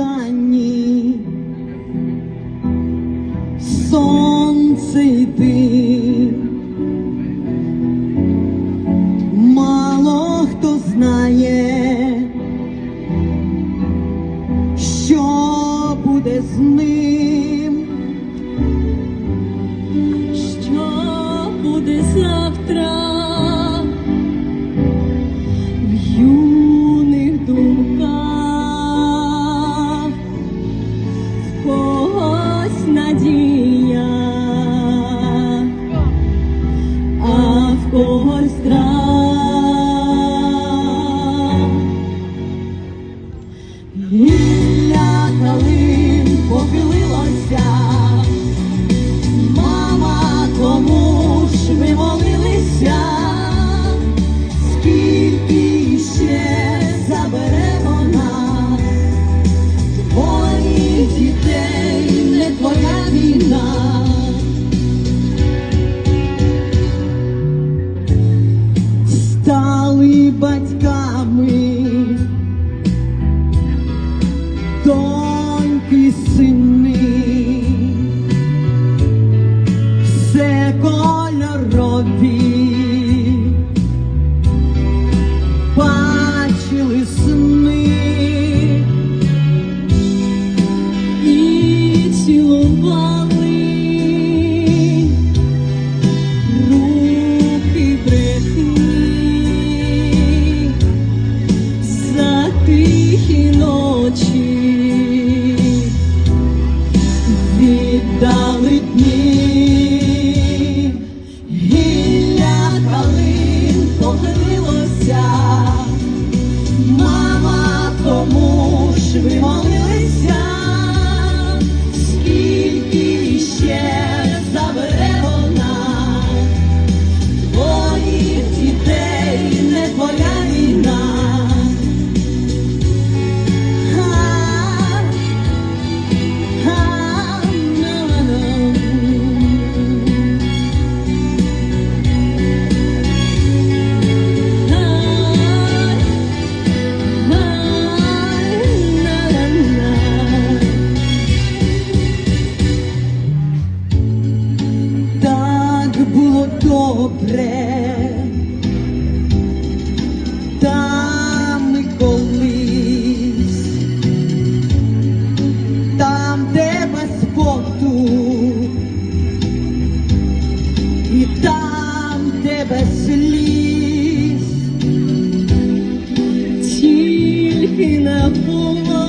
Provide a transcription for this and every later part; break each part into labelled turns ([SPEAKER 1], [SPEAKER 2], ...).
[SPEAKER 1] світанні, сонце йди. por é
[SPEAKER 2] com калин похилилося. там колись, там де спорту, і там де без сліз,
[SPEAKER 1] тільки
[SPEAKER 2] на полу.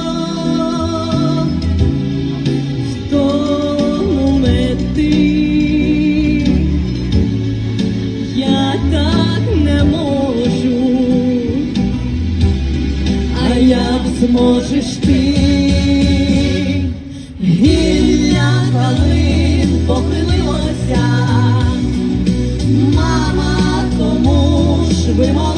[SPEAKER 2] можеш ти, гілля калин похилилося, мама, кому ж вимо.